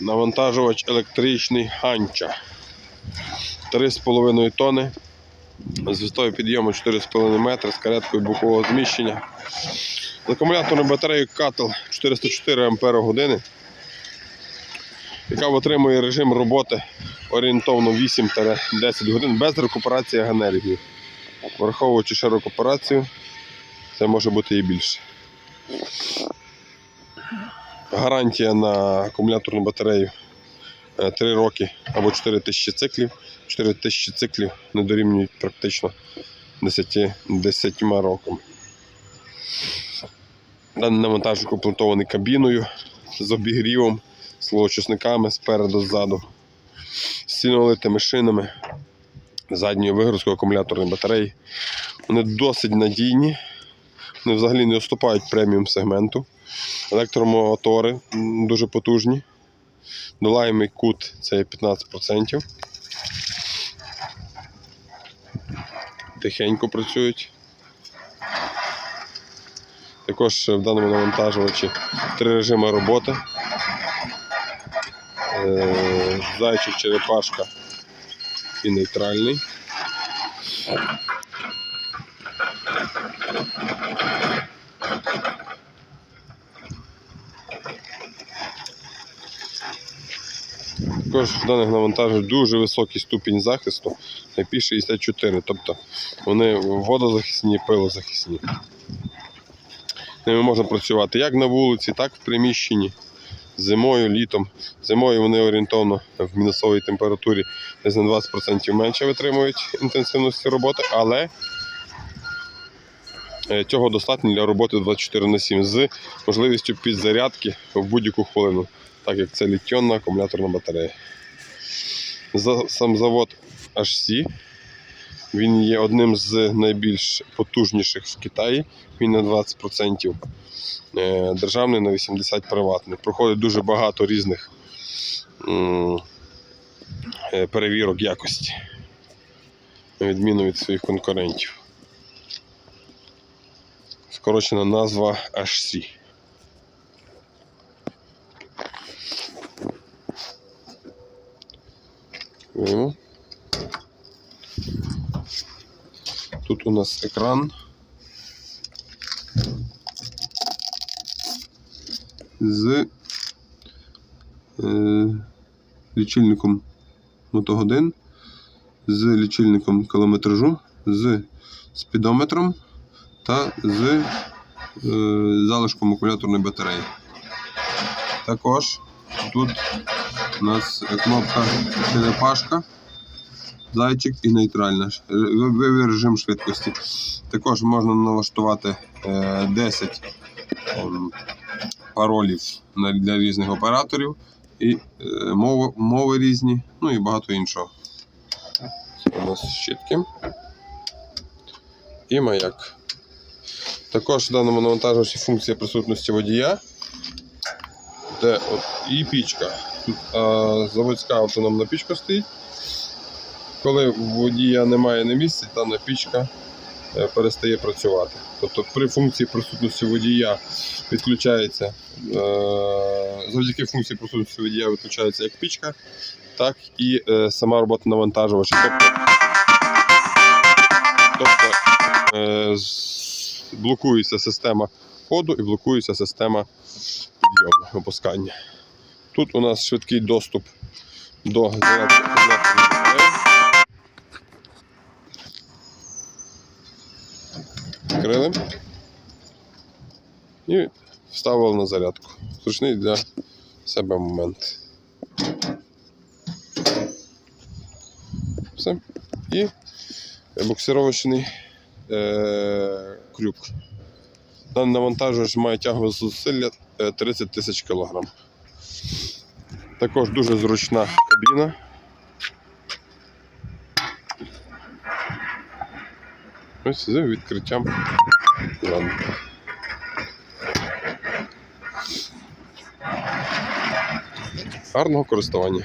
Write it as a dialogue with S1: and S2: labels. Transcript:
S1: Навантажувач електричний Ханча. 3,5 тонни. З висотою підйому 4,5 метри з кареткою бокового зміщення. З акумуляторною батареєю Кател 404 Ампера години, яка витримує режим роботи орієнтовно 8-10 годин без рекуперації енергії. Враховуючи ще рекуперацію, це може бути і більше. Гарантія на акумуляторну батарею 3 роки або 4 тисячі циклів. 4 тисячі циклів не дорівнюють практично 10, 10 рокам. Даний навантажник укомплектований кабіною з обігрівом, з вологочисниками спереду, ззаду, з сильнолитими шинами, задньою вигрузкою акумуляторної батареї. Вони досить надійні, вони взагалі не уступають преміум сегменту. Електромотори дуже потужні. Долаємий кут це є 15%. Тихенько працюють. Також в даному навантажувачі три режими роботи. Е, Зайчик, черепашка і нейтральний. Також в даних навантажень дуже високий ступінь захисту IP64, тобто вони водозахисні, пилозахисні. Ними можна працювати як на вулиці, так і в приміщенні. Зимою, літом. Зимою вони орієнтовно в мінусовій температурі десь на 20% менше витримують інтенсивності роботи, але цього достатньо для роботи 24 на 7 з можливістю підзарядки в будь-яку хвилину, так як це літіонна акумуляторна батарея. Сам завод HC він є одним з найбільш потужніших в Китаї. Він на 20% е, державний, на 80% приватний. Проходить дуже багато різних е, перевірок якості, на відміну від своїх конкурентів. Скорочена назва HC. Вийму. Тут у нас екран. З е, лічильником мотогодин, з лічильником кілометражу, з спідометром та з е, залишком акумуляторної батареї. Також тут у нас кнопка черепашка зайчик і нейтральна. Вибір режим швидкості. Також можна налаштувати е, 10 ем, паролів для різних операторів і е, мови, мови різні, ну і багато іншого. У нас щітки і маяк. Також в даному навантажувачі функція присутності водія, де от і пічка. А, заводська автономна пічка стоїть. Коли водія немає на місці, дана пічка е, перестає працювати. Тобто при функції присутності водія відключається, е, завдяки функції присутності водія відключається як пічка, так і е, сама робота навантажувача. Тобто, тобто блокується система ходу і блокується система підйому, опускання. Тут у нас швидкий доступ до акумуляторної і вставили на зарядку. Зручний для себе момент. Все. І буксировочний е- крюк. Даний навантажувач має тягове зусилля е, 30 тисяч кілограм. Також дуже зручна кабіна. Ось з відкриттям. Гарного користування.